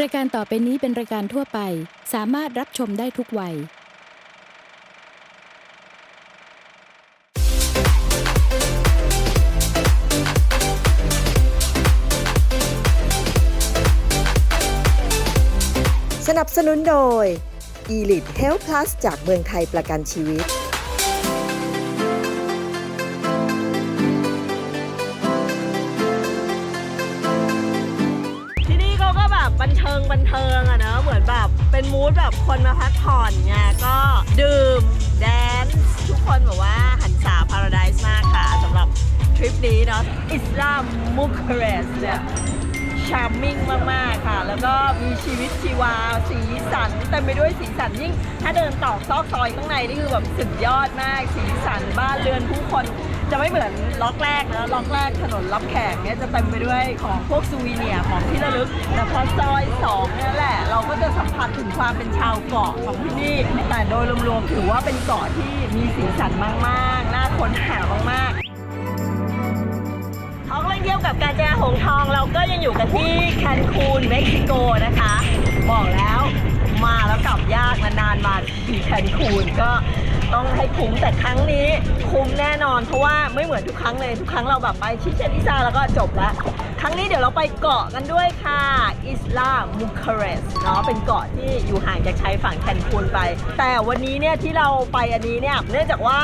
รายการต่อไปนี้เป็นรายการทั่วไป สามารถรับชมได้ทุกวัย สนับสนุนโดย Elite Health Plus จากเมืองไทยประกันชีวิต เป็นมูดแบบคนมาพักผ่อนไงก็ดื่ม แดนซ์ทุกคนบอกว่าหันษาพาราไดซ์มากค่ะสำหรับทริปนี้เนาะอิสลามมุคเรสเนี่ยชาร์มมิ่งมาก ๆ ค่ะ แล้วก็มีชีวิตชีวา สีสันเต็มไปด้วยสีสันยิ่ง ถ้าเดินตอกซอกซอยข้างใน นี่คือแบบสุดยอดมาก สีสันบ้านเรือนผู้คน จะไม่เหมือนล็อกแรกนะล็อกแรกถนนรับแขกเนี่ยจะเต็มไปด้วยของพวกซูวีเนียของที่ระลึก แต่พอซอยสองเนี่ยแหละ เราก็จะสัมผัสถึงความเป็นชาวเกาะของที่นี่ แต่โดยรวมๆถือว่าเป็นเกาะที่มีสีสันมากๆน่าค้นหามากๆท้องเล่นเที่ยวกับการจาหงทองเราก็ยังอยู่กันที่แคนคูนเม็กซิโกนะคะ บอกแล้วมาแล้วกลับยากนานๆมาที่แคนคูนก็ ต้องให้คุ้มแต่ครั้งนี้คุ้มแน่นอน เพราะว่าไม่เหมือนทุกครั้งเลยทุกครั้งเราแบบไปชิเชนิซาแล้วก็จบแล้วครั้งนี้เดี๋ยวเราไปเกาะกันด้วยค่ะอิสลามุคาเรสเนาะเป็นเกาะที่อยู่ห่างจากชายฝั่งแคนคูนไป แต่วันนี้เนี่ยที่เราไปอันนี้เนี่ยเนื่องจากว่า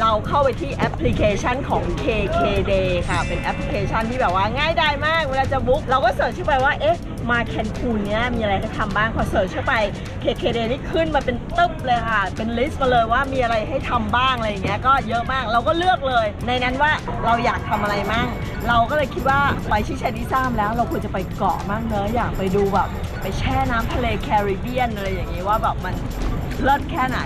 เราเข้าไปที่แอปพลิเคชันของ KKday ค่ะ เป็นแอปพลิเคชันที่แบบว่าง่ายดายมาก เวลาจะบุ๊กเราก็เสิร์ชเข้าไปว่าเอ๊ะ มาแคนคูนเนี้ยมีอะไรให้ทำบ้างพอเสิร์ชเข้าไป KKD นี่ขึ้นมาเป็นตึ๊บเลยค่ะ เป็นลิสต์มาเลยว่ามีอะไรให้ทำบ้างอะไรอย่างเงี้ยก็เยอะมากเราก็เลือกเลย ในนั้นว่าเราอยากทำอะไรมั่งเราก็เลยคิดว่าไปชิชาดิซามแล้วเราควรจะไปเกาะมั่งเนอะอยากไปดูแบบไปแช่น้ำทะเลแคริบเบียนอะไรอย่างงี้ว่าแบบมันเลิศแค่ไหน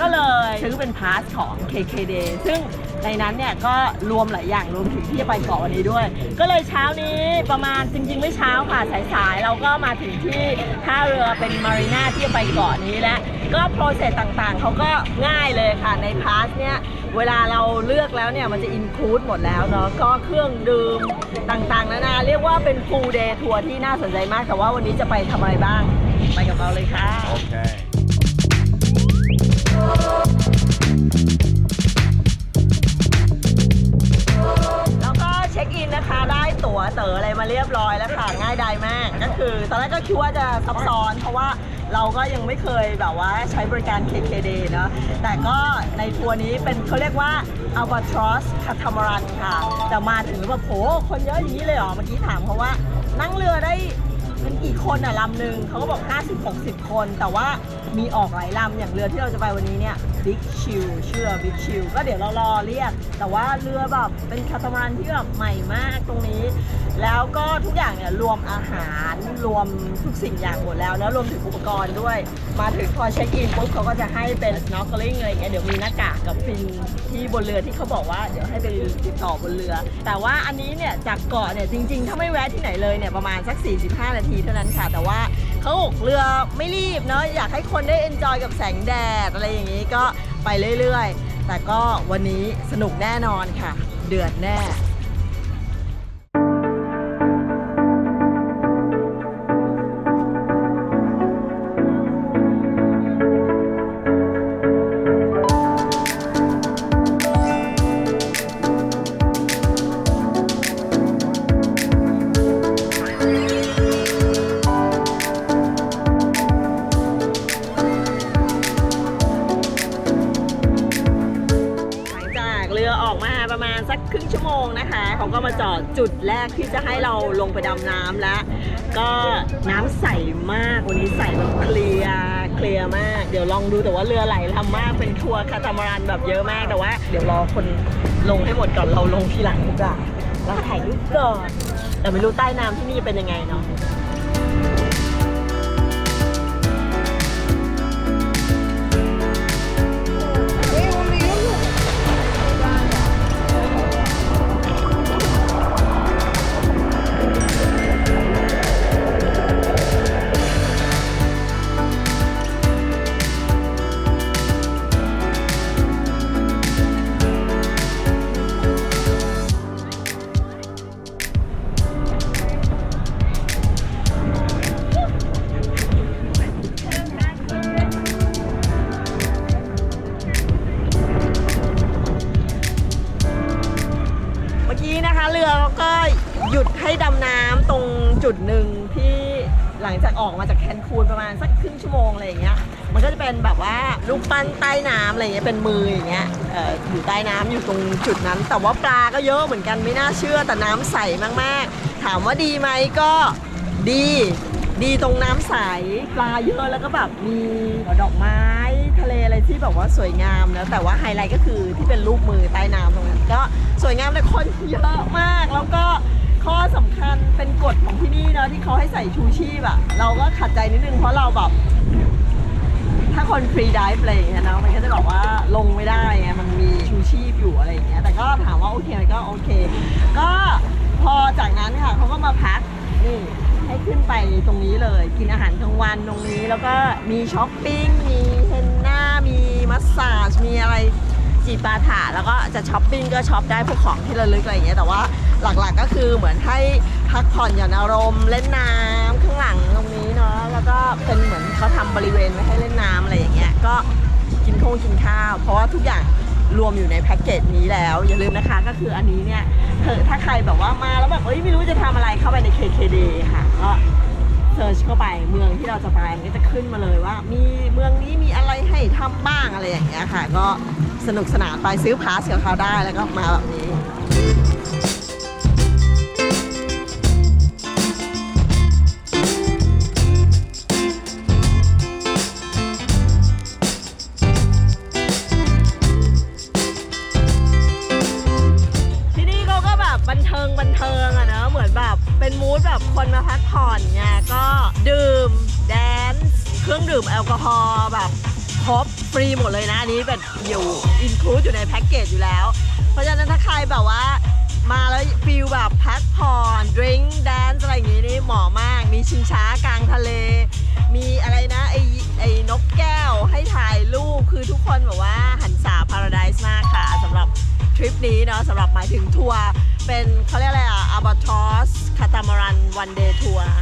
ก็เลยซื้อเป็นพาสของ KKD ซึ่ง ในนั้นเนี่ยก็รวมหลายอย่างรวมถึงที่จะไปเกาะวันนี้ด้วย ก็เลยเช้านี้ประมาณจริง ๆ ไม่เช้าค่ะสายๆเราก็มาถึงที่ท่าเรือเป็นมารีนาที่จะไปเกาะนี้แล้วก็โปรเซสต่างๆ เขาก็ง่ายเลยค่ะในพาสเนี่ยเวลาเราเลือกแล้วเนี่ยมันจะอินคลูดหมดแล้วเนาะก็เครื่องดื่มต่างๆนานาเรียกว่าเป็น full day ทัวร์ที่น่าสนใจมากแต่ว่าวันนี้จะไปทำอะไรบ้าง ไปกับเราเลยค่ะ Okay. อินนะคะได้ตั๋วเต๋ออะไรมาเรียบร้อยแล้วค่ะง่ายดายมากก็คือ ตอนแรกก็คิดว่าจะซับซ้อน เพราะว่าเราก็ยังไม่เคยแบบว่าใช้บริการ KKD เนอะแต่ก็ในทัวร์นี้เป็นเขาเรียกว่า Albatross Catamaran ค่ะ แต่มาถึงแบบโหคนเยอะอย่างนี้เลยเหรอ เมื่อกี้ถามเขาว่า นั่งเรือได้เป็นกี่คนอะลำหนึ่งเขาก็บอก 50-60 คน แต่ว่ามีออกหลายลำอย่างเรือที่เราจะไปวันนี้เนี่ย Big Chill ชื่อ Big Chill ก็เดี๋ยวเรารอเรียก แต่ว่าเรือแบบเป็นคาตามารันที่แบบใหม่มากตรงนี้ แล้วก็ทุกอย่างเนี่ยรวมอาหารรวมทุกสิ่งอย่างหมดแล้วแล้วรวมถึงอุปกรณ์ด้วย มาถึงพอเช็คอินปุ๊บเขาก็จะให้เป็น snorkeling อะไรเงี้ยเดี๋ยวมีหน้ากากกับฟินที่บนเรือที่เขาบอกว่าเดี๋ยวให้ไปติดต่อบนเรือ แต่ว่าอันนี้เนี่ยจากเกาะเนี่ยจริง ๆ ถ้าไม่แวะที่ไหนเลยเนี่ยประมาณสัก 45 นาทีเท่านั้นค่ะ แต่ว่า เขาบอกเรือไม่รีบเนาะอยากให้คนได้เอนจอยกับแสงแดดอะไรอย่างนี้ก็ไปเรื่อยๆ แต่ก็วันนี้สนุกแน่นอนค่ะ เดือดแน่ จุดแรกที่จะให้เราลงไปดำน้ำแล้ว ก็น้ำใสมากวันนี้ใสแบบเคลียร์เคลียร์มาก เดี๋ยวลองดูแต่ว่าเรือไหลลำมากเป็นทัวร์คาตามารันแบบเยอะมากแต่ว่า เดี๋ยวรอคนลงให้หมดก่อนเราลงทีหลังดีกว่าเราถ่ายรูปก่อนแต่ไม่รู้ใต้น้ำที่นี่เป็นยังไงเนาะ จุดนั้น แต่ว่าปลาก็เยอะเหมือนกันไม่น่าเชื่อแต่น้ำใสมากๆ ถามว่าดีไหมก็ดี ดีตรงน้ำใสปลาเยอะแล้วก็แบบมีดอกไม้ทะเลอะไรที่แบบว่าสวยงามนะแต่ว่าไฮไลท์ก็คือที่เป็นรูปมือใต้น้ำตรงนั้นก็สวยงามแต่คนเยอะมากแล้วก็ข้อสำคัญเป็นกฎของที่นี่เนาะที่เขาให้ใส่ชูชีพอะเราก็ขัดใจนิดนึงเพราะเราแบบ ถ้าคนฟรีดิฟอะไรอย่างเงี้ยเนาะมันก็จะแบบว่าลงไม่ได้ไงมันมีชูชีพอยู่อะไรอย่างเงี้ยแต่ก็ถามว่าโอเคไหมก็โอเค ก็พอจากนั้นค่ะเขาก็มาพักนี่ให้ขึ้นไปตรงนี้เลย กินอาหารกลางวันตรงนี้แล้วก็มีช้อปปิ้งมีเฮนน่ามีมัสซาจมีอะไรจีปาถาแล้วก็จะช้อปปิ้งก็ช็อปได้พวกของที่ระลึกอะไรอย่างเงี้ยแต่ว่าหลักๆก็คือเหมือนให้พักผ่อนหย่อนอารมณ์เล่นน้ำข้างหลังตรง แล้วก็เป็นเหมือนเขาทำบริเวณไว้ให้เล่นน้ำอะไรอย่างเงี้ยก็กินข้าวกินข้าว เพราะว่าทุกอย่างรวมอยู่ในแพ็กเกจนี้แล้ว อย่าลืมนะคะก็คืออันนี้เนี่ยเถ้าใครแบบว่ามาแล้วแบบเอ้ยไม่รู้จะทำอะไรเข้าไปใน KKD ค่ะก็เซิร์ชเข้าไปเมืองที่เราจะไปมันก็จะขึ้นมาเลยว่า มีเมืองนี้มีอะไรให้ทำบ้างอะไรอย่างเงี้ยค่ะ ก็สนุกสนานไปซื้อพาสกับเขาได้แล้วก็มาแบบนี้ รื่องดื่มแอลกอฮอล์แบบครบฟรีหมดเลยนะ อันนี้แบบอยู่อินคลูดอยู่ในแพ็กเกจอยู่แล้ว เพราะฉะนั้นถ้าใครแบบว่ามาแล้วฟิลแบบพักผ่อนดริงก์แดนซ์อะไรอย่างงี้นี่เหมาะมาก มีชิงช้ากลางทะเล มีอะไรนะไอไอนกแก้วให้ถ่ายรูปคือทุกคนแบบว่าหันษาพาราไดซ์มากค่ะสำหรับทริปนี้เนาะสำหรับหมายถึงทัวร์เป็นเขาเรียกอะไรอะอาบ t ทอสคาตามารันวันเดย์ทัวร์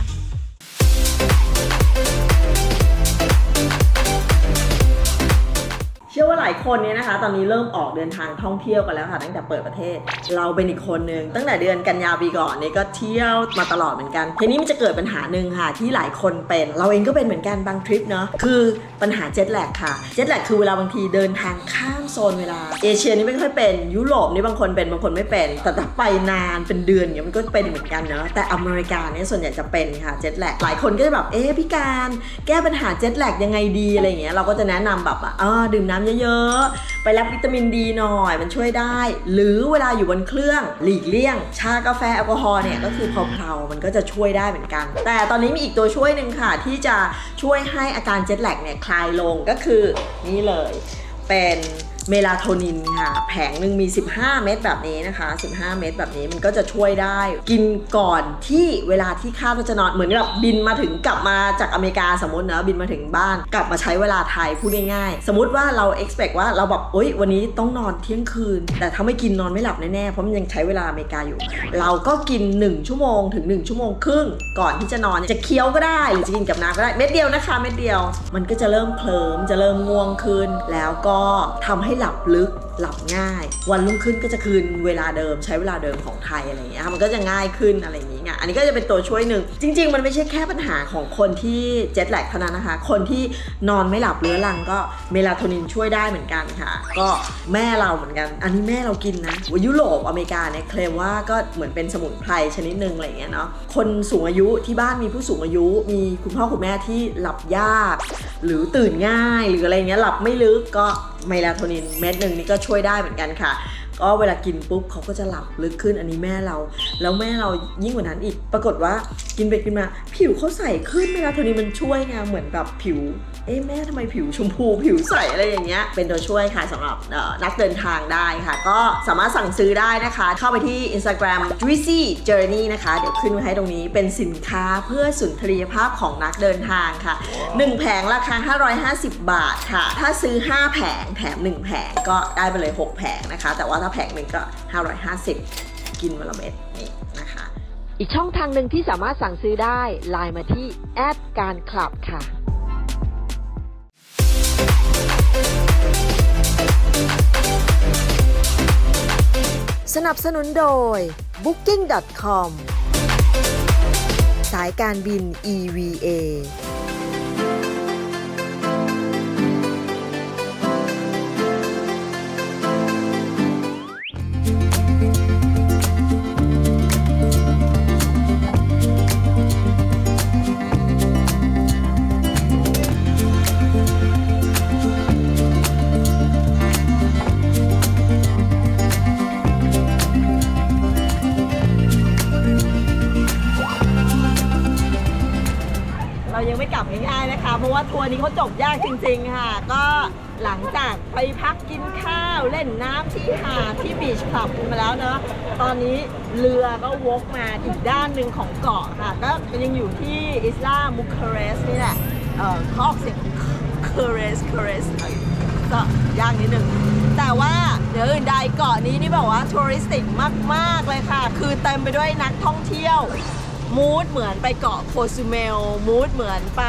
เชื่อว่าหลายคนเนี่ยนะคะ ตอนนี้เริ่มออกเดินทางท่องเที่ยวกันแล้วค่ะ ตั้งแต่เปิดประเทศ เราเป็นอีกคนนึงตั้งแต่เดือนกันยาปีก่อนเนี่ยก็เที่ยวมาตลอดเหมือนกันทีนี้มันจะเกิดปัญหาหนึ่งค่ะ ที่หลายคนเป็น เราเองก็เป็นเหมือนกันบางทริปเนาะคือปัญหาเจ็ตแลกค่ะเจ็ตแลกคือเวลาบางทีเดินทางข้ามโซนเวลา เอเชียนี่ไม่ค่อยเป็นยุโรปนี่บางคนเป็นบางคนไม่เป็น แต่ถ้าไปนานเป็นเดือนเนี่ยมันก็เป็นเหมือนกันเนาะแต่อเมริกาเนี่ยส่วนใหญ่จะเป็นค่ะเจ็ตแลกหลายคนก็จะแบบเอ๊ะพี่การ แก้ปัญหาเจ็ตแลกยังไงดีอะไรเงี้ยเราก็จะแนะนำแบบว่าเออดื่มน้ำเยอะๆ ไปรับวิตามินดีหน่อยมันช่วยได้ หรือเวลาอยู่บนเครื่องหลีกเลี่ยง ชากาแฟแอลกอฮอล์เนี่ยก็คือเพลาๆมันก็จะช่วยได้เหมือนกัน แต่ตอนนี้มีอีกตัวช่วยหนึ่งค่ะ ที่จะช่วยให้อาการเจ็ตแลกเนี่ยคลายลงก็คือนี่เลย เป็น เมลาโทนินค่ะ แผงหนึ่งมี 15 เม็ดแบบนี้นะคะ 15 เม็ดแบบนี้มันก็จะช่วยได้ กินก่อนที่เวลาที่คาดว่าจะนอนเหมือนกับบินมาถึงกลับมาจากอเมริกาสมมตินะบินมาถึงบ้าน กลับมาใช้เวลาไทยพูดง่ายๆ สมมติว่าเรา expect ว่าเราแบบโอ๊ยวันนี้ต้องนอนเที่ยงคืน แต่ถ้าไม่กินนอนไม่หลับแน่ๆเพราะมันยังใช้เวลาอเมริกาอยู่ เราก็กิน 1 ชั่วโมงถึง 1 ชั่วโมงครึ่งก่อนที่จะนอนจะเคี้ยวก็ได้หรือจะกินกับน้ำก็ได้เม็ดเดียวนะคะเม็ดเดียว มันก็จะเริ่มเคลิ้มจะเริ่มง่วงขึ้นแล้วก็ทำใให้หลับลึกหลับง่าย วันรุ่งขึ้นก็จะคืนเวลาเดิมใช้เวลาเดิมของไทยอะไรอย่างเงี้ยมันก็จะง่ายขึ้นอะไรอย่างเงี้ยอันนี้ก็จะเป็นตัวช่วยหนึ่ง จริง ๆ มันไม่ใช่แค่ปัญหาของคนที่เจ็ตแลกเท่านั้นนะคะ คนที่นอนไม่หลับเรื้อรังก็เมลาโทนินช่วยได้เหมือนกันค่ะ ก็แม่เราเหมือนกัน อันนี้แม่เรากินนะวยุโรปอเมริกาเนี่ยเคลมว่าก็เหมือนเป็นสมุนไพรชนิดหนึ่งอะไรอย่างเงี้ยเนาะคนสูงอายุที่บ้านมีผู้สูงอายุ มีคุณพ่อคุณแม่ที่หลับยาก หรือตื่นง่ายหรืออะไรเงี้ยหลับไม่ลึกก็ ไมลาโทนินเม็ดหนึ่งนี่ก็ช่วยได้เหมือนกันค่ะ ก็เวลากินปุ๊บเขาก็จะหลับลึกขึ้นอันนี้แม่เรา แล้วแม่เรายิ่งกว่านั้นอีก ปรากฏว่ากินไปกินมา ผิวเขาใสขึ้นเมลาโทนินมันช่วยไงเหมือนแบบผิว เอ๊ะแม่ทำไมผิวชมพูผิวใสอะไรอย่างเงี้ย เป็นตัวช่วยค่ะสำหรับเอ่อนักเดินทางได้ค่ะ ก็สามารถสั่งซื้อได้นะคะ เข้าไปที่ Instagram Juicy Journey นะคะ เดี๋ยวขึ้นไว้ให้ตรงนี้เป็นสินค้าเพื่อสุนทรียภาพของนักเดินทางค่ะ 1 แผงราคา 550 บาทค่ะ ถ้าซื้อ 5 แผงแถม 1 แผงก็ได้ไปเลย 6 แผงนะคะ แต่ว่าถ้าแผงหนึ่งก็ 550 กินวันละเม็ดนี่นะคะ อีกช่องทางหนึ่งที่สามารถสั่งซื้อได้ไลน์มาที่แอดการคลับค่ะสนับสนุนโดย booking.com สาายการบิน EVA กจริงๆค่ะ ก็หลังจากไปพักกินข้าวเล่นน้ำที่หาดที่บีชคลับมาแล้วเนอะตอนนี้เรือก็วกมาอีกด้านหนึ่งของเกาะค่ะ ก็ยังอยู่ที่อิสลามุคาเรสนี่แหละเออเขาออกเสียงเคเรสเคเรสก็ยากนิดนึงแต่ว่าเดี๋ยวอื่นใดเกาะนี้นี่แบบว่าทัวริสติกมาก ๆ เลยค่ะ คือเต็มไปด้วยนักท่องเที่ยว มูดเหมือนไปเกาะโคซูเมลมูดเหมือนไป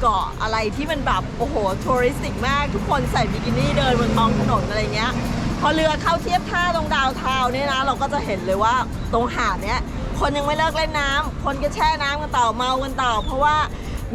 เกาะอะไรที่มันแบบโอ้โหทัวริสติกมากทุกคนใส่บิกินี่เดินบนท้องถนนอะไรเงี้ย พอเรือเข้าเทียบท่าตรงดาวเทาวน์เนี่ยนะ เราก็จะเห็นเลยว่าตรงหาดเนี้ยคนยังไม่เลิกเล่นน้ำคนก็แช่น้ำกันต่อเมากันต่อเพราะว่า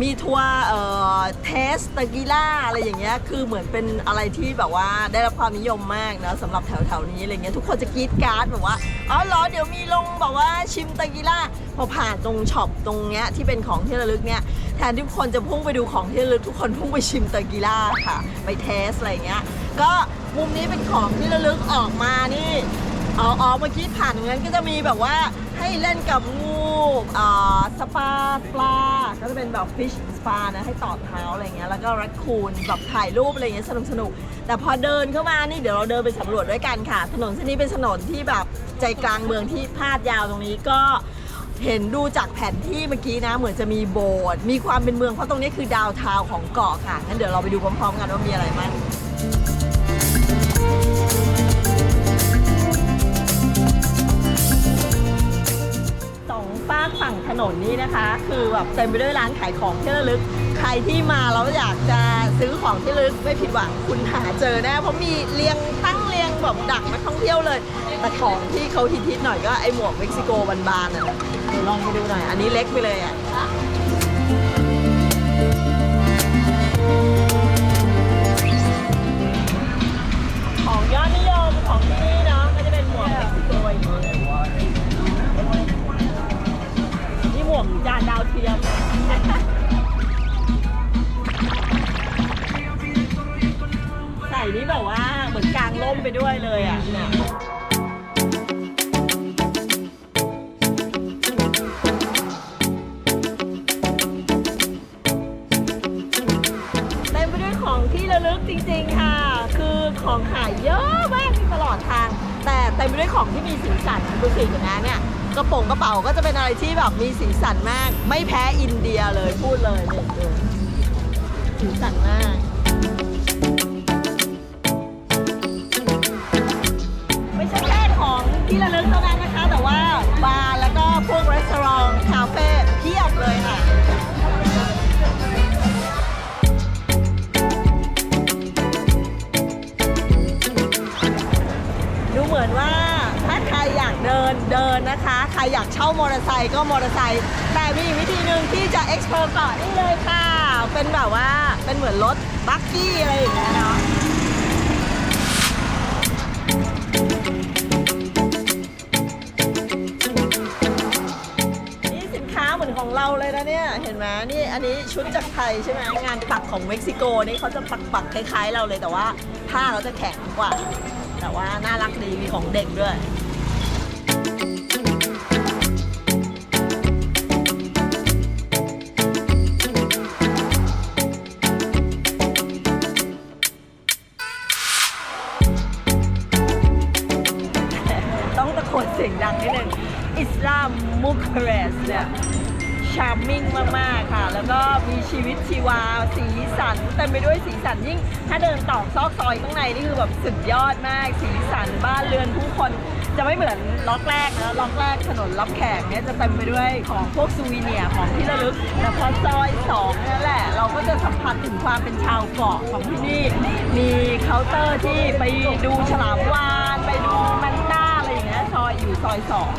มีทัวร์เอ่อเทสตะกีล่าอะไรอย่างเงี้ยคือเหมือนเป็นอะไรที่แบบว่าได้รับความนิยมมากนะสำหรับแถวๆนี้อะไรเงี้ยทุกคนจะกรีดกราร์ดแบบว่าอ๋อเหรอเดี๋ยวมีลงแบบว่าชิมตะกีล่าพอผ่านตรงช็อปตรงเนี้ยที่เป็นของที่ระลึกเนี่ยแทนที่ทุกคนจะพุ่งไปดูของที่ระลึกทุกคนพุ่งไปชิมตะกีล่าค่ะ ไปเทสอะไรเงี้ยก็มุมนี้เป็นของที่ระลึกออกมานี่อ๋ออ๋อเมื่อกี้ผ่านตรงนั้นก็จะมีแบบว่า ให้เล่นกับงูอ่าสปาปลา ก็จะเป็นแบบฟิชสปานะให้ต่อเท้าอะไรเงี้ยแล้วก็รักคูนแบบถ่ายรูปอะไรเงี้ยสนุกสนุกแต่พอเดินเข้ามานี่เดี๋ยวเราเดินไปสำรวจด้วยกันค่ะ ถนนเส้นนี้เป็นถนนที่แบบใจกลางเมืองที่พาดยาวตรงนี้ก็เห็นดูจากแผนที่เมื่อกี้นะ เหมือนจะมีโบสถ์มีความเป็นเมืองเพราะตรงนี้คือดาวเทาวของเกาะค่ะงั้นเดี๋ยวเราไปดูพร้อมๆกันว่ามีอะไรบ้าง ฝากฝั่งถนนนี้นะคะ คือแบบเต็มไปด้วยร้านขายของที่ระลึก ใครที่มาแล้วอยากจะซื้อของที่ระลึกไม่ผิดหวังคุณหาเจอแน่เพราะมีเรียงตั้งเรียงแบบดักนักท่องเที่ยวเลย แต่ของที่เขาฮิตๆหน่อยก็ไอหมวกเม็กซิโกบานๆน่ะนะเดี๋ยวลองไปดูหน่อย อันนี้เล็กไปเลยอะ นี่หมวกจานดาวเทียม ใส่นี่แบบว่าเหมือนกลางร่มไปด้วยเลยอะเนี่ยเต็มไปด้วยของที่ระลึกจริงๆค่ะ คือของขายเยอะมากตลอดทาง แต่เต็มไปด้วยของที่มีสีสันดูสิเห็นไหมเนี่ย กระโปรงกระเป๋าก็จะเป็นอะไรที่แบบมีสีสันมาก ไม่แพ้อินเดียเลยพูดเลยเนี่ยดูสีสันมากไม่ใช่แค่ของที่ระลึกเท่านั้นนะคะ แต่ว่าบาร์แล้วก็พวกร้านคาเฟ่ เดินเดินนะคะ ใครอยากเช่ามอเตอร์ไซค์ก็มอเตอร์ไซค์แต่มีอีกวิธีหนึ่งที่จะ explore กาะนี่เลยค่ะ เป็นแบบว่าเป็นเหมือนรถบักกี้อะไรอย่างเงี้ยเนาะนี่สินค้าเหมือนของเราเลยนะเนี่ย เห็นไหมนี่อันนี้ชุดจากไทยใช่ไหมงานปักของเม็กซิโกนี่เขาจะปักปักคล้ายๆ เราเลยแต่ว่าผ้าเขาจะแข็งกว่า แต่ว่าน่ารักดีมีของเด็กด้วย ซอยข้างในนี่คือแบบสุดยอดมากสีสันบ้านเรือนผู้คนจะไม่เหมือนล็อกแรกนะล็อกแรกถนนรับแขกเนี่ยจะเต็มไปด้วยของพวกซูวีเนียของที่ระลึกแต่พอซอยสองนั่นแหละ เราก็จะสัมผัสถึงความเป็นชาวเกาะของที่นี่ มีเคาน์เตอร์ที่ไปดูฉลามวาฬไปดูแมนด้าอะไรอย่างเงี้ยซอยอยู่ซอยสอง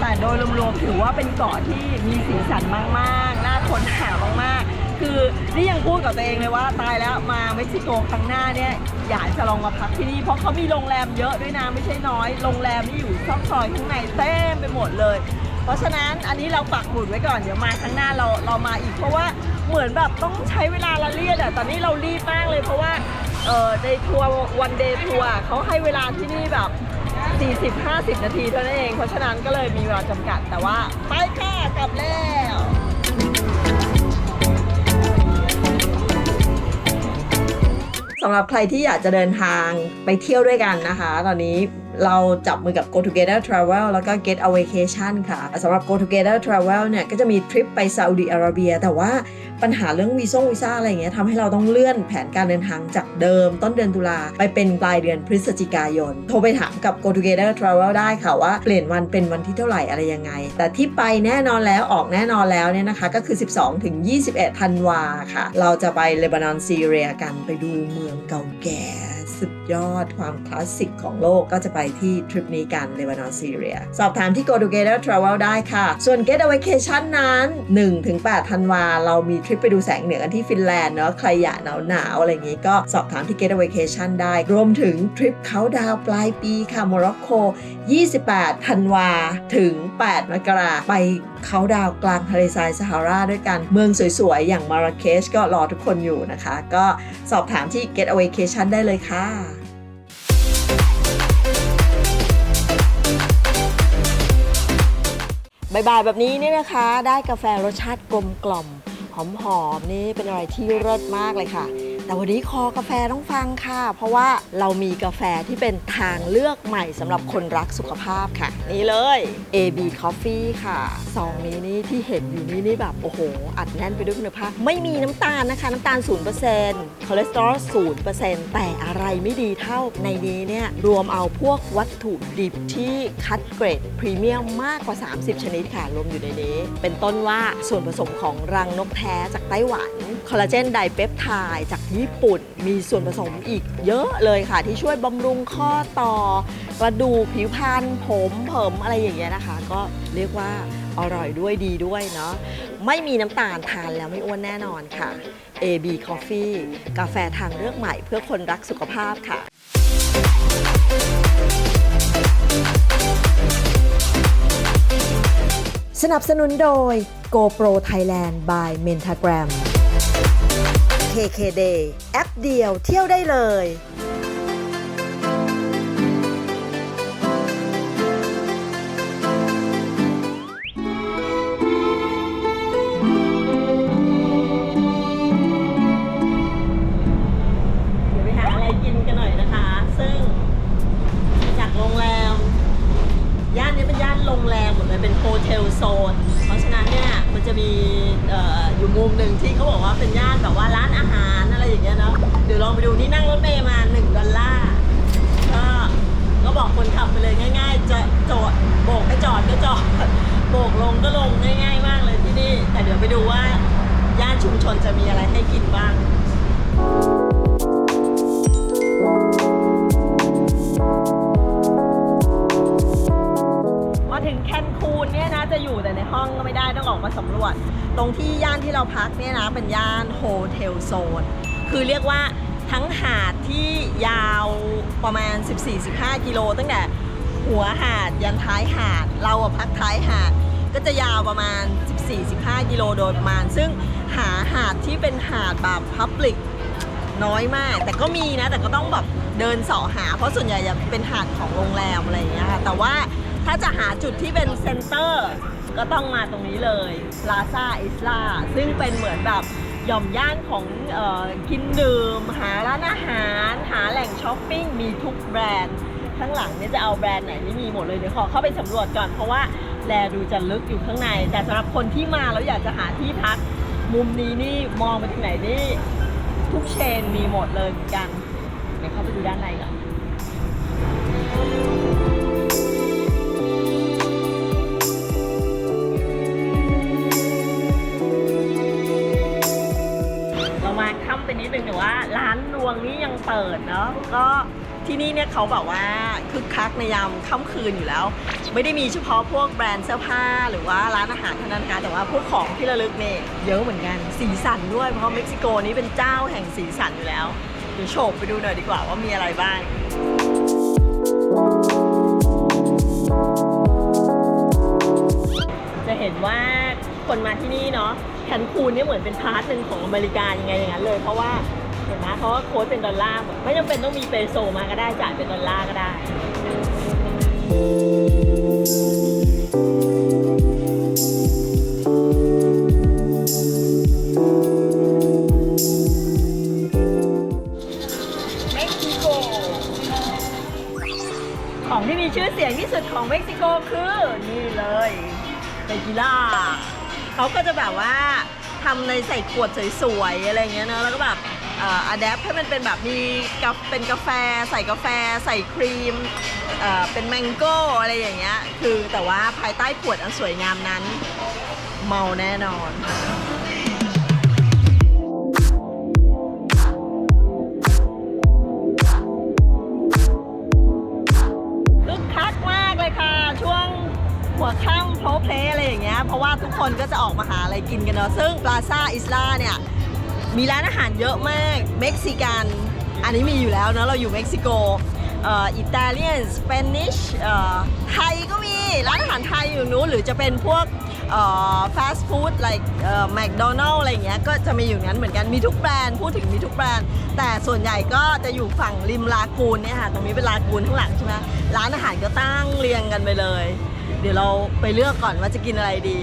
แต่โดยรวมๆถือว่าเป็นเกาะที่มีสีสันมากๆน่าค้นหามากๆ คือนี่ยังพูดกับตัวเองเลยว่าตายแล้วมาเม็กซิโกครั้งหน้าเนี่ยอยากจะลองมาพักที่นี่เพราะเขามีโรงแรมเยอะด้วยนะไม่ใช่น้อยโรงแรมที่อยู่ซอกซอยข้างในเต็มไปหมดเลย เพราะฉะนั้นอันนี้เราปักหมุดไว้ก่อนเดี๋ยวมาครั้งหน้าเราเรามาอีก เพราะว่าเหมือนแบบต้องใช้เวลาละเลียดอะตอนนี้เรารีบมากเลยเพราะว่าเออในทัวร์วันเดย์ทัวร์เขาให้เวลาที่นี่แบบ 40-50 นาทีเท่านั้นเอง เพราะฉะนั้นก็เลยมีเวลาจำกัดแต่ว่าไปค่ะกลับแล้ว สำหรับใครที่อยากจะเดินทางไปเที่ยวด้วยกันนะคะ ตอนนี้เราจับมือกับ Go Together Travel แล้วก็ Get a Vacation ค่ะสำหรับ Go Together Travel เนี่ยก็จะมีทริปไปซาอุดีอาระเบีย แต่ว่าปัญหาเรื่องวีซ่งวีซ่าอะไรเงี้ยทำให้เราต้องเลื่อนแผนการเดินทางจากเดิมต้นเดือนตุลาไปเป็นปลายเดือนพฤศจิกายน โทรไปถามกับ Go Together Travel ได้ค่ะว่าเปลี่ยนวันเป็นวันที่เท่าไหร่อะไรยังไง แต่ที่ไปแน่นอนแล้วออกแน่นอนแล้วเนี่ยนะคะก็คือ 12 ถึง 21 ธันวาค่ะ เราจะไปเลบานอนซีเรียกันไปดูเมืองเก่าแก่ สุดยอดความคลาสสิกของโลกก็จะไปที่ทริปนี้กันเลบานอนซีเรีย สอบถามที่ Go Together Travel ได้ค่ะ ส่วน Get a Vacation นั้น 1-8ธันวาเรามีทริปไปดูแสงเหนือกันที่ฟินแลนด์เนาะใครอยากหนาวหนาวๆอะไรอย่างงี้ก็สอบถามที่ Get a Vacation ได้ รวมถึงทริปเขาดาวปลายปีค่ะโมร็อกโก 28 ธันวาถึง 8 มกราไป เขาดาวกลางทะเลทรายซาฮาราด้วยกันเมืองสวยๆ อย่างมาราเคชก็รอทุกคนอยู่นะคะ ก็สอบถามที่ Get a Vacation ได้เลยค่ะบ่ายๆแบบนี้เนี่ยนะคะ ได้กาแฟรสชาติกลมกล่อมหอมๆนี่เป็นอะไรที่เลิศมากเลยค่ะ แต่วันนี้คอกาแฟต้องฟังค่ะ เพราะว่าเรามีกาแฟที่เป็นทางเลือกใหม่สำหรับคนรักสุขภาพค่ะ นี่เลย AB Coffee ค่ะซองนี้นี่ที่เห็นอยู่นี่นี่แบบโอ้โห อัดแน่นไปด้วยคุณภาพ ไม่มีน้ำตาลนะคะ น้ำตาล 0%คอเลสเตอรอล 0%แต่อะไรไม่ดีเท่าในนี้เนี่ยรวมเอาพวกวัตถุดิบที่คัดเกรดพรีเมียมมากกว่า 30 ชนิดค่ะ รวมอยู่ในนี้ เป็นต้นว่าส่วนผสมของรังนกแท้จากไต้หวัน คอลลาเจนไดเปปไทด์จากญี่ปุ่น มีส่วนผสมอีกเยอะเลยค่ะ ที่ช่วยบำรุงข้อต่อกระดูกผิวพรรณผมเผิมอะไรอย่างเงี้ยนะคะ ก็เรียกว่าอร่อยด้วยดีด้วยเนาะไม่มีน้ำตาลทานแล้วไม่อ้วนแน่นอนค่ะ AB Coffee กาแฟทางเลือกใหม่เพื่อคนรักสุขภาพค่ะสนับสนุนโดย GoPro Thailand by Mentagram KKD แอปเดียวเที่ยวได้เลยเดี๋ยวไปหาอะไรกินกันหน่อยนะคะซึ่งจากโรงแรมย่านนี้เป็นย่านโรงแรมหมดเลยเป็นโฮเทลโซนเพราะฉะนั้นเนี่ยมันจะมีเอ่ออยู่มุมหนึ่งที่เขาบอกว่าเป็นย่านแบบว่าร้าน องไปดูนี่นั่งรถเมย์มา 1 ดอลลาร์ก็ก็บอกคนขับไปเลยง่าย ๆ จะจอดโบกให้จอดก็จอดโบกลงก็ลงง่าย ๆ มากเลยที่นี่ แต่เดี๋ยวไปดูว่า ย่านชุมชนจะมีอะไรให้กินบ้างมาถึงแคนคูนเนี่ยนะจะอยู่แต่ในห้องก็ไม่ได้ต้องออกมาสำรวจ ตรงที่ย่านที่เราพักเนี่ยนะเป็นย่านโฮเทลโซน คือเรียกว่า ทั้งหาดที่ยาวประมาณ 14-15 กิโล ตั้งแต่หัวหาดยันท้ายหาด เราอะพักท้ายหาดก็จะยาวประมาณ 14-15 กิโลโดยประมาณ ซึ่งหาหาดที่เป็นหาดแบบพับลิกน้อยมาก แต่ก็มีนะ แต่ก็ต้องแบบเดินเสาะหา เพราะส่วนใหญ่จะเป็นหาดของโรงแรมอะไรอย่างเงี้ยค่ะ แต่ว่าถ้าจะหาจุดที่เป็นเซ็นเตอร์ ก็ต้องมาตรงนี้เลยลาซาอิสลาซึ่งเป็นเหมือนแบบ หย่อมย่านของออกินดื่ม หาร้านอาหาร หาแหล่งช้อปปิ้งมีทุกแบรนด์ข้างหลังเนี่ยจะเอาแบรนด์ไหนนี่มีหมดเลยเดี๋ยวขอเข้าไปสำรวจก่อนเพราะว่าแลดูจะลึกอยู่ข้างใน แต่สำหรับคนที่มาแล้วอยากจะหาที่พัก มุมนี้นี่มองไปทางไหนนี่ทุกเชนมีหมดเลยกันเดี๋ยวเข้าไปดูด้านในก่อน เรามาค่ำไปนิดนึงแต่ว่าร้านรวงนี้ยังเปิดเนาะก็ที่นี่เนี่ยเขาแบบว่าคึกคักในยามค่ำคืนอยู่แล้ว ไม่ได้มีเฉพาะพวกแบรนด์เสื้อผ้าหรือว่าร้านอาหารเท่านั้นนะคะแต่ว่าพวกของที่ระลึกเนี่ยเยอะเหมือนกันสีสันด้วยเพราะเม็กซิโกนี้เป็นเจ้าแห่งสีสันอยู่แล้วเดี๋ยวโฉบไปดูหน่อยดีกว่าว่ามีอะไรบ้างจะเห็นว่าคนมาที่นี่เนาะ แคนคูนเนี่ยเหมือนเป็นพาร์ทหนึ่งของอเมริกายังไงอย่างนั้นเลย เพราะว่าเห็นไหมเขาก็โค้ดเป็นดอลลาร์ไม่จำเป็นต้องมีเปโซมาก็ได้จ่ายเป็นดอลลาร์ก็ได้เม็กซิโกของที่มีชื่อเสียงที่สุดของเม็กซิโกคือ นี่เลยเตกิล่า เขาก็จะแบบว่าทำในใส่ขวดสวยๆอะไรเงี้ยเนอะแล้วก็แบบอัดแอปให้มันเป็นแบบมีกาเป็นกาแฟ ใส่กาแฟ ใส่ครีมเอ่อเป็นแมงโก้อะไรอย่างเงี้ยคือแต่ว่าภายใต้ขวดอันสวยงามนั้น เมาแน่นอน อย่างเงี้ยเพราะว่าทุกคนก็จะออกมาหาอะไรกินกันเนาะซึ่งปลาซาอิสลาเนี่ยมีร้านอาหารเยอะมากเม็กซิกันอันนี้มีอยู่แล้วเนอะเราอยู่เม็กซิโกอิตาเลียนสเปนิชไทยก็มีร้านอาหารไทยอยู่นู้นหรือจะเป็นพวกฟาสต์ฟู้ด like แมคโดนัลล์อะไรเงี้ยก็จะมีอยู่นั้นเหมือนกันมีทุกแบรนด์พูดถึงมีทุกแบรนด์ แต่ส่วนใหญ่ก็จะอยู่ฝั่งริมลากูนเนี่ยค่ะตรงนี้เป็นลากูนข้างหลังใช่ไหมร้านอาหารก็ตั้งเรียงกันไปเลย เดี๋ยวเราไปเลือกก่อนว่าจะกินอะไรดี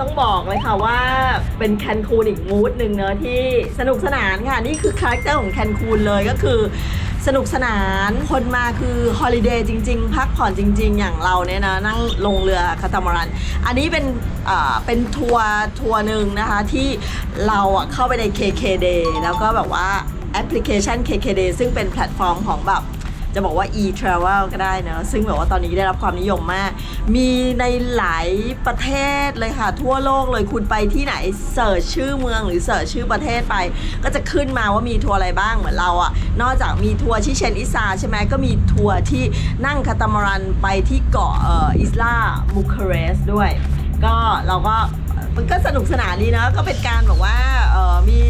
ต้องบอกเลยค่ะว่าเป็นแคนคูนอีกมูดหนึ่งเนอะที่สนุกสนานค่ะ นี่คือคาแรคเตอร์ของแคนคูนเลยก็คือสนุกสนานคนมาคือฮอลิเดย์จริง ๆ พักผ่อนจริง ๆ อย่างเราเนี่ยนะนั่งลงเรือคาตามารัน อันนี้เป็นอ่าเป็นทัวร์ทัวร์หนึ่งนะคะที่เราอะเข้าไปใน KKday แล้วก็แบบว่าแอปพลิเคชัน KKday ซึ่งเป็นแพลตฟอร์มของแบบ จะบอกว่า e-travel ก็ได้เนะ ซึ่งแบบว่าตอนนี้ได้รับความนิยมมาก มีในหลายประเทศเลยค่ะ ทั่วโลกเลยคุณไปที่ไหนเสิร์ชชื่อเมืองหรือเสิร์ชชื่อประเทศไป ก็จะขึ้นมาว่ามีทัวร์อะไรบ้างเหมือนเราอะนอกจากมีทัวร์ที่เชนอิซาใช่ไหมก็มีทัวร์ที่นั่งคาตามารันไปที่เกาะเอ่ออิสลาบูคาเรสด้วย ก็เราก็ มันก็สนุกสนานดีนะก็เป็นการแบบว่าเออมี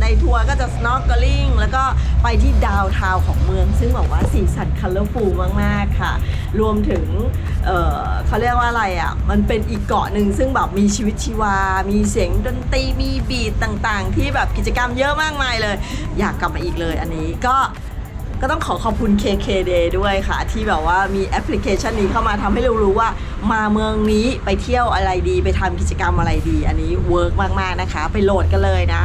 ในทัวร์ก็จะ snorkeling แล้วก็ไปที่ดาวทาวของเมือง ซึ่งแบบว่าสีสัน colorful มาก ๆ ค่ะ รวมถึงเเขาเรียกว่าอะไรอะ มันเป็นอีกเกาะหนึ่งซึ่งแบบมีชีวิตชีวา มีเสียงดนตรี มีบีทต่างๆ ที่แบบกิจกรรมเยอะมากมายเลย อยากกลับมาอีกเลยอันนี้ก็ ก็ต้องขอขอบคุณ KKday ด้วยค่ะ ที่แบบว่ามีแอปพลิเคชันนี้เข้ามาทำให้เรารู้ว่า มาเมืองนี้ไปเที่ยวอะไรดี ไปทำกิจกรรมอะไรดี อันนี้เวิร์กมาก ๆ นะคะ ไปโหลดกันเลยนะ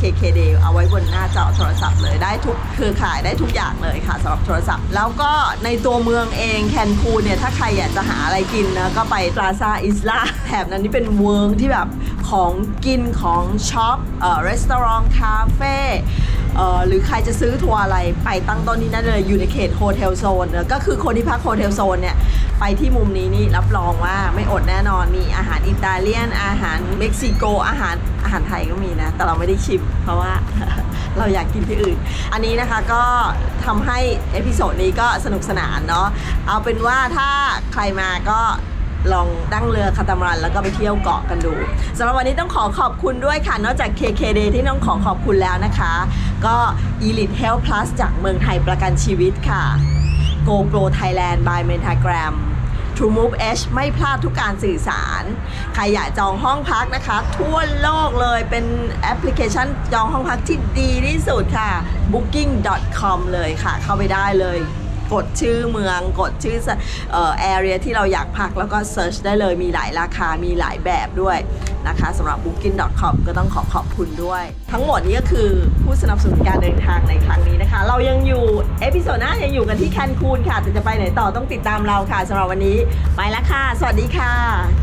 KKday เอาไว้บนหน้าจอโทรศัพท์เลยได้ทุกเครือข่ายได้ทุกอย่างเลยค่ะสำหรับโทรศัพท์ แล้วก็ในตัวเมืองเองแคนคูนเนี่ย ถ้าใครอยากจะหาอะไรกินนะก็ไปปลาซาอิสลาแถบนั้นนี่เป็นเมืองที่แบบของกินของช็อปเอ่อรีสอร์ทคาเฟ่ หรือใครจะซื้อทัวร์อะไรไปตั้งต้นนี้นั่นเลยอยู่ในเขตโฮเทลโซนก็คือคนที่พักโฮเทลโซนเนี่ย ไปที่มุมนี้นี่รับรองว่าไม่อดแน่นอนมีอาหารอิตาเลียน อาหารเม็กซิโก อาหารอาหารไทยก็มีนะ แต่เราไม่ได้ชิม เพราะว่าเราอยากกินที่อื่น อันนี้นะคะก็ทำให้เอพิโซดนี้ก็สนุกสนานเนาะเอาเป็นว่าถ้าใครมาก็ ลองดั้งเรือคาตามารันแล้วก็ไปเที่ยวเกาะกันดูสำหรับวันนี้ต้องขอขอบคุณด้วยค่ะ นอกจาก KKD ที่ต้องขอขอบคุณแล้วนะคะ ก็ Elite Health Plus จากเมืองไทยประกันชีวิตค่ะ GoPro Thailand by Mentagram True Move H ไม่พลาดทุกการสื่อสาร ใครอยากจองห้องพักนะคะ ทั่วโลกเลยเป็นแอปพลิเคชันจองห้องพักที่ดีที่สุดค่ะ booking.com เลยค่ะ เข้าไปได้เลย กดชื่อเมืองกดชื่อเอ่อแอเรียที่เราอยากพักแล้วก็เซิร์ชได้เลยมีหลายราคามีหลายแบบด้วยนะคะสำหรับ booking.com ก็ต้องขอขอบคุณด้วย ทั้งหมดนี้ก็คือผู้สนับสนุนการเดินทางในครั้งนี้นะคะ เรายังอยู่เอพิโซดหน้ายังอยู่กันที่แคนคูนค่ะแต่จะไปไหนต่อต้องติดตามเราค่ะสำหรับวันนี้ไปแล้วค่ะ สวัสดีค่ะ